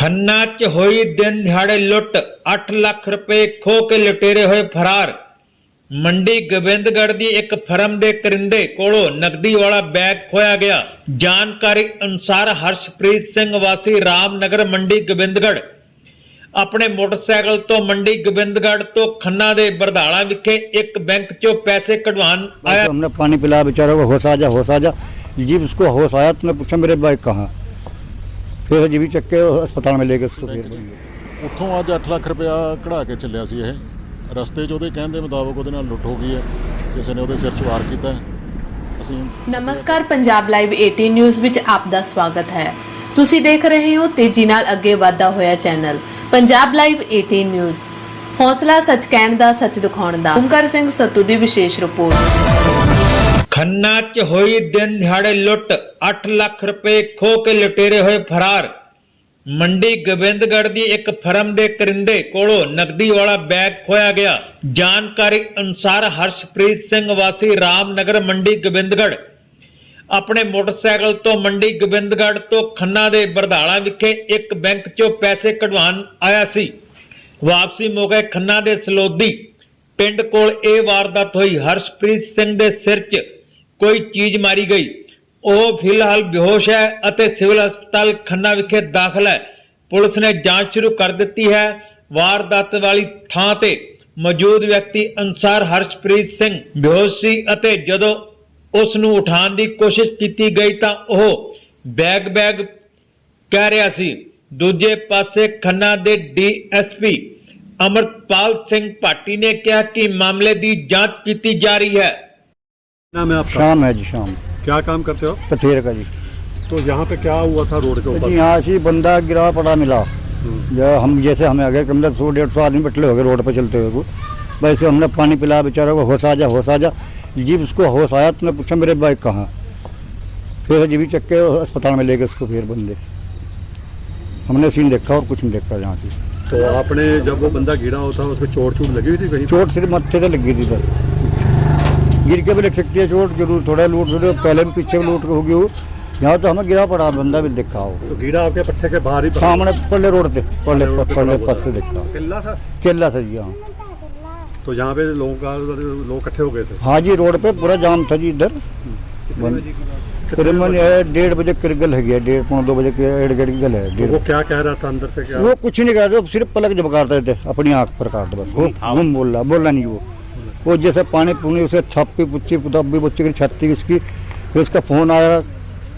ਖੰਨਾ 'ਚ ਹੋਈ ਦਿਨ ਦਿਹਾੜੇ ਲੁੱਟ 8 ਲੱਖ ਰੁਪਏ ਖੋ ਕੇ ਲੁਟੇਰੇ ਹੋਏ ਫਰਾਰ ਮੰਡੀ ਗੋਬਿੰਦਗੜ੍ਹ ਦੀ ਇੱਕ ਫਰਮ ਦੇ ਕਰਿੰਦੇ ਕੋਲੋਂ ਨਕਦੀ ਵਾਲਾ ਬੈਗ ਖੋਇਆ ਗਿਆ ਜਾਣਕਾਰੀ ਅਨੁਸਾਰ ਹਰਸ਼ਪ੍ਰੀਤ ਸਿੰਘ ਵਾਸੀ ਰਾਮਨਗਰ ਮੰਡੀ ਗੋਬਿੰਦਗੜ੍ਹ ਆਪਣੇ ਮੋਟਰਸਾਈਕਲ ਤੋਂ ਮੰਡੀ ਗੋਬਿੰਦਗੜ੍ਹ ਤੋਂ ਖੰਨਾ ਦੇ ਬਰਧਾਲਾ ਵਿਖੇ ਇੱਕ ਬੈਂਕ 'ਚੋਂ ਪੈਸੇ ਕਢਵਾਉਣ बस ਆਇਆ हमने पानी पिलाया बेचारे को होश आ जा होश आ जा जीप उसको होश आया तो मैं पूछा मेरे बाइक कहाँ ਫਿਰ ਜੀ ਵੀ ਚੱਕੇ ਹਸਪਤਾਲ ਮੇ ਲੈ ਕੇ ਉਸको ਉੱਥੋਂ ਅੱਜ 8 ਲੱਖ ਰੁਪਇਆ ਕਢਾ ਕੇ ਚੱਲਿਆ ਸੀ ਇਹ। ਰਸਤੇ 'ਚ ਉਹਦੇ ਕਹਿਣ ਮੁਤਾਬਕ ਉਹਦੇ ਨਾਲ ਲੁੱਟ ਹੋ ਗਈ ਹੈ। ਕਿਸੇ ਨੇ ਉਹਦੇ ਸਿਰ 'ਚ ਵਾਰ ਕੀਤਾ ਅਸੀਂ ਨਮਸਕਾਰ ਪੰਜਾਬ ਲਾਈਵ 18 ਨਿਊਜ਼ ਵਿੱਚ ਆਪ ਦਾ ਸਵਾਗਤ ਹੈ। ਤੁਸੀਂ ਦੇਖ ਰਹੇ ਹੋ ਤੇਜ਼ੀ ਨਾਲ ਅੱਗੇ ਵਧਦਾ ਹੋਇਆ ਚੈਨਲ ਪੰਜਾਬ ਲਾਈਵ 18 ਨਿਊਜ਼। ਹੌਸਲਾ ਸੱਚ ਕਹਿਣ ਦਾ ਸੱਚ ਦਿਖਾਉਣ ਦਾ। ਓਮਕਾਰ ਸਿੰਘ ਸਤੂ ਦੀ ਵਿਸ਼ੇਸ਼ ਰਿਪੋਰਟ। ਖੰਨਾ 'ਚ ਹੋਈ ਦਿਨ ਦਿਹਾੜੇ ਲੁੱਟ 8 ਲੱਖ ਰੁਪਏ ਖੋ ਕੇ ਲੁਟੇਰੇ ਹੋਏ ਫਰਾਰ। ਮੰਡੀ ਗੋਬਿੰਦਗੜ੍ਹ ਦੀ ਇੱਕ ਫਰਮ ਦੇ ਕਰਿੰਦੇ ਕੋਲੋਂ ਨਕਦੀ ਵਾਲਾ ਬੈਗ ਖੋਇਆ ਗਿਆ। ਜਾਣਕਾਰੀ ਅਨੁਸਾਰ ਹਰਸ਼ਪ੍ਰੀਤ ਸਿੰਘ ਵਾਸੀ ਰਾਮਨਗਰ, ਮੰਡੀ ਗੋਬਿੰਦਗੜ੍ਹ। ਆਪਣੇ ਮੋਟਰਸਾਈਕਲ ਤੋਂ ਮੰਡੀ ਗੋਬਿੰਦਗੜ੍ਹ ਤੋਂ ਖੰਨਾ ਦੇ ਬਰਧਾਲਾ ਵਿਖੇ ਇੱਕ ਬੈਂਕ 'ਚੋਂ ਪੈਸੇ ਕਢਵਾਉਣ ਆਇਆ ਸੀ। ਵਾਪਸੀ ਮੌਕੇ ਖੰਨਾ ਦੇ ਸਲੋਦੀ, ਪਿੰਡ ਕੋਲ ਇਹ ਵਾਰਦਾਤ ਹੋਈ। ਹਰਸ਼ਪ੍ਰੀਤ ਸਿੰਘ ਦੇ ਸਿਰ 'ਚ ਕੋਈ ਚੀਜ਼ ਮਾਰੀ ਗਈ। ਉਹ ਫਿਲਹਾਲ ਬੇਹੋਸ਼ ਹੈ ਅਤੇ ਸਿਵਲ ਹਸਪਤਾਲ ਖੰਨਾ ਵਿਖੇ ਦਾਖਲ ਹੈ। ਪੁਲਿਸ ਨੇ ਜਾਂਚ ਸ਼ੁਰੂ ਕਰ ਦਿੱਤੀ ਹੈ। ਵਾਰਦਾਤ ਵਾਲੀ ਥਾਂ ਤੇ ਮੌਜੂਦ ਵਿਅਕਤੀ ਅਨਸਾਰ ਹਰਸ਼ਪ੍ਰੀਤ ਸਿੰਘ ਬੇਹੋਸ਼ ਸੀ ਅਤੇ ਜਦੋਂ ਉਸ ਨੂੰ ਉਠਾਉਣ ਦੀ ਕੋਸ਼ਿਸ਼ ਕੀਤੀ ਗਈ ਤਾਂ ਉਹ ਬੈਗ ਬੈਗ ਕਹਿ ਰਿਹਾ ਸੀ। ਦੂਜੇ ਪਾਸੇ ਖੰਨਾ ਦੇ ਡੀਐਸਪੀ ਅਮਰਪਾਲ ਸਿੰਘ ਭਾਟੀ ਨੇ ਕਿਹਾ ਕਿ ਮਾਮਲੇ ਦੀ ਜਾਂਚ ਕੀਤੀ ਜਾ ਰਹੀ ਹੈ। नाम है आपका? शाम है जी शाम। क्या काम करते हो? पथेर का जी। तो यहाँ पे क्या हुआ था रोड के जी ऊपर? यहाँ से बंदा गिरा पड़ा मिला। हम्म, जो हम जैसे हमें अगर कम से सौ डेढ़ सौ आदमी बटले हो गए रोड पर चलते हुए। वैसे हमने पानी पिलाया बेचारे को होश आ जा होश आ जा। जीप उसको होश आया तो मैं पूछा मेरे बाइक कहाँ? फिर जीवी चक्के के अस्पताल में ले गए उसको फिर बंदे। हमने सीन देखा और कुछ नहीं देखा यहाँ से। तो आपने जब वो बंदा गिरा होता उसको चोट चोट लगी हुई थी कहीं? चोट सिर्फ़ मत्थे से लगी थी बस। गिर के भी लग सकती है चोट जरूर थोड़ा लूट थोड़े पहले भी पीछे भी लूट होगी हो यहाँ तो हमें गिरा पड़ा बंदा भी देखा हो तो गिरा आपके पट्टे के बाहर ही पड़ा। सामने पल्ले रोड पे पल्ले रोड पे पल्ले पड़ा हुआ पास से देखा किला था केला से जी हाँ तो यहाँ पे लोगों का लोग इकट्ठे हो गए थे हाँ जी रोड पे पूरा जाम था जी इधर करीबन ये डेढ़ बजे किरगल है गया डेढ़ पौने दो बजे के एड़ गेड़ की गल है तो डेढ़ वो क्या कह रहा था अंदर से क्या वो कुछ नहीं कर रहे सिर्फ पलक झपकारते थे अपनी आंख पर काट बस वो हम बोल रहा बोला नहीं वो वो जैसे पानी पुनी उसे छप्पी पुच्ची दब्बी बुच्ची की छत्ती उसकी फिर उसका फ़ोन आया।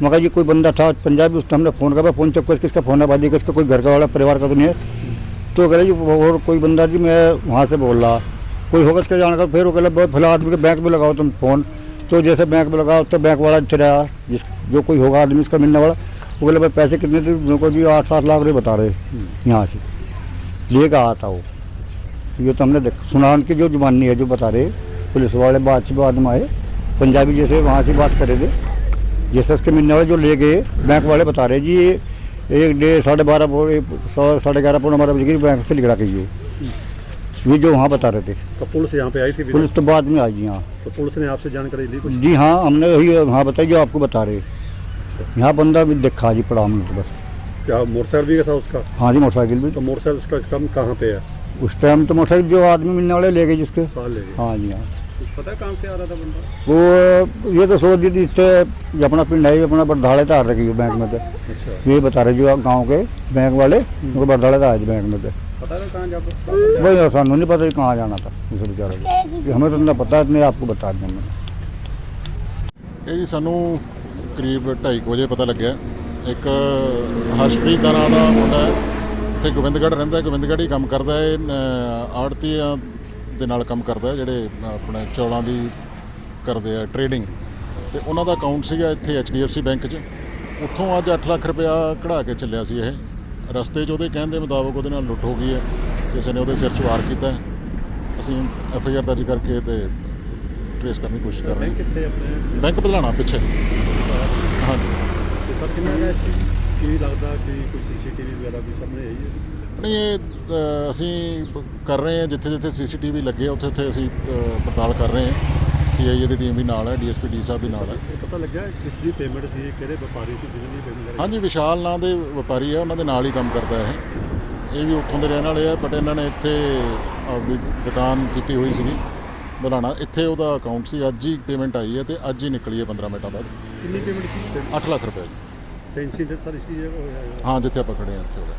मगर ये कोई बंदा था पंजाबी उसने हमने फ़ोन करा, फ़ोन चक्कर किसका फ़ोन है भाई किसका कोई घर का वाला परिवार का तो नहीं है। तो कह रहे, जी और कोई बंदा जी, मैं वहाँ से बोल रहा। कोई होगा इसका जानकर फिर वो कह रहे फ़िलहाल आदमी के बैंक में लगाओ तुम फ़ोन। तो जैसे बैंक में लगाओ तो बैंक वाला चला जिस, जो कोई होगा आदमी इसका मिलने वाला, वो बोले, भाई, पैसे कितने थे? मेरे को जी, आठ, सात लाख रुपये बता रहे, यहाँ से। लेकर आता वो। ये तो हमने देख सुना उनकी जो जुबानी है जो बता रहे पुलिस वाले बाद से बाद में आए। पंजाबी जैसे वहाँ से बात करे थे। जैसे उसके मिलने वाले जो ले गए बैंक वाले बता रहे जी ये एक डेढ़ साढ़े बारह साढ़े ग्यारह पौने बारह बजे की बैंक से लिखा कीजिए ये जो वहाँ बता रहे थे। तो पुलिस यहाँ पे आई थी पुलिस तो बाद में आई जी हाँ। तो पुलिस ने आपसे जानकारी ली कुछ? जी हाँ हमने वही हाँ बताई जो आपको बता रहे। यहाँ बंदा भी देखा जी पड़ा हमने तो बस। क्या मोटरसाइकिल भी था उसका? हाँ जी मोटरसाइकिल भी। तो मोटरसाइकिल उसका कम कहाँ पे है? उस टाइम तो मोटरसाइकिल जो आदमी मिलने वाले ले गए जिसके साल ले गए हाँ जी हाँ कुछ पता है कहाँ से आ रहा था बंदा वो ये तो सोच दी थी इससे ये अपना पिंड है ये अपना बरधाड़े तार रखी है बैंक में तो अच्छा ये बता रहे जो गांव के बैंक वाले उनको बरधाड़े तार है बैंक में तो पता है कहाँ जा वही सानू नहीं पता कि कहाँ जाना था उस बेचारे को ये हमें तो इतना पता है इतने आपको बता दें हमने ਇਹ ਜੀ ਸਾਨੂੰ ਕਰੀਬ 2:30 ਵਜੇ ਪਤਾ ਲੱਗਿਆ ਇੱਕ ਹਰਸ਼ਪ੍ਰੀਤ ਦਾ ਨਾਮ ਦਾ ਮੁੰਡਾ ਹੈ ਇੱਥੇ ਗੋਬਿੰਦਗੜ੍ਹ ਰਹਿੰਦਾ ਹੈ ਗੋਬਿੰਦਗੜ੍ਹ ਹੀ ਕੰਮ ਕਰਦਾ ਹੈ ਆੜਤੀਆਂ ਦੇ ਨਾਲ ਕੰਮ ਕਰਦਾ ਹੈ ਜਿਹੜੇ ਆਪਣੇ ਚੌਲਾਂ ਦੀ ਕਰਦੇ ਆ ਟ੍ਰੇਡਿੰਗ ਤੇ ਉਹਨਾਂ ਦਾ ਅਕਾਊਂਟ ਸੀਗਾ ਇੱਥੇ HDFC ਬੈਂਕ 'ਚ। ਉੱਥੋਂ ਅੱਜ 8 ਲੱਖ ਰੁਪਇਆ ਕਢਾ ਕੇ ਚੱਲਿਆ ਸੀ ਇਹ। ਰਸਤੇ 'ਚ ਉਹਦੇ ਕਹਿਣ ਦੇ ਮੁਤਾਬਕ ਉਹਦੇ ਨਾਲ ਲੁੱਟ ਹੋ ਗਈ ਹੈ। ਕਿਸੇ ਨੇ ਉਹਦੇ ਸਿਰ 'ਚ ਵਾਰ ਕੀਤਾ ਹੈ। ਅਸੀਂ ਐਫ ਆਈ ਆਰ ਦਰਜ ਕਰਕੇ ਤੇ ਟ੍ਰੇਸ ਕਰਨ ਦੀ ਕੋਸ਼ਿਸ਼ ਕਰ ਰਹੇ ਹਾਂ। ਬੈਂਕ ਬਦਲਾਣਾ ਪਿੱਛੇ। ਹਾਂਜੀ। ਸਰ ਕਿੰਨਾ ਗਿਆ ਕੀ ਲੱਗਦਾ ਕਿ ਕੋਈ ਸੀਸੀਟੀਵੀ ਵਗੈਰਾ ਕੋਈ ਸਾਹਮਣੇ ਆਈ ਹੈ? ਨਹੀਂ ਇਹ ਅ, ਅਸੀਂ ਬ- ਕਰ ਰਹੇ ਹਾਂ ਜਿੱਥੇ ਜਿੱਥੇ ਸੀਸੀਟੀਵੀ ਲੱਗੇ ਉੱਥੇ ਉੱਥੇ ਅਸੀਂ ਅ, ਪੜਤਾਲ ਕਰ ਰਹੇ ਹਾਂ। ਸੀਆਈਏ ਦੀ ਟੀਮ ਵੀ ਨਾਲ ਹੈ ਡੀਐਸਪੀ ਡੀ ਸਾਹਿਬ ਵੀ ਨਾਲ ਹੈ। ਇਹ ਪਤਾ ਲੱਗਿਆ ਕਿਸ ਦੀ ਪੇਮੈਂਟ ਸੀ ਕਿਹੜੇ ਵਪਾਰੀ ਸੀ ਜਿਹਨਾਂ ਦੀ ਪੇਮੈਂਟ ਹਾਂਜੀ ਵਿਸ਼ਾਲ ਨਾਂ ਦੇ ਵਪਾਰੀ ਹੈ ਉਹਨਾਂ ਦੇ ਨਾਲ ਹੀ ਕੰਮ ਕਰਦਾ ਹੈ ਇਹ। ਇਹ ਵੀ ਉੱਥੋਂ ਦੇ ਰਹਿਣ ਵਾਲੇ ਆ ਬਟ ਇਹਨਾਂ ਨੇ ਇੱਥੇ ਆਪਦੀ ਦੁਕਾਨ ਕੀਤੀ ਹੋਈ ਸੀਗੀ ਬੁਲਾਣਾ ਇੱਥੇ ਉਹਦਾ ਅਕਾਊਂਟ ਸੀ ਅੱਜ ਹੀ ਪੇਮੈਂਟ ਆਈ ਹੈ ਤੇ ਅੱਜ ਹੀ ਨਿਕਲੀ ਹੈ 15 ਮਿੰਟਾਂ ਬਾਅਦ। ਕਿੰਨੀ ਪੇਮੈਂਟ ਸੀ? 8 ਲੱਖ ਰੁਪਏ ਜੀ। ਟੈਂਸ਼ਨ ਤੇ ਸਾਰੀ ਸੀ ਹਾਂ। ਜਿੱਥੇ ਆਪਾਂ ਖੜੇ ਹਾਂ ਇੱਥੇ ਹੋਇਆ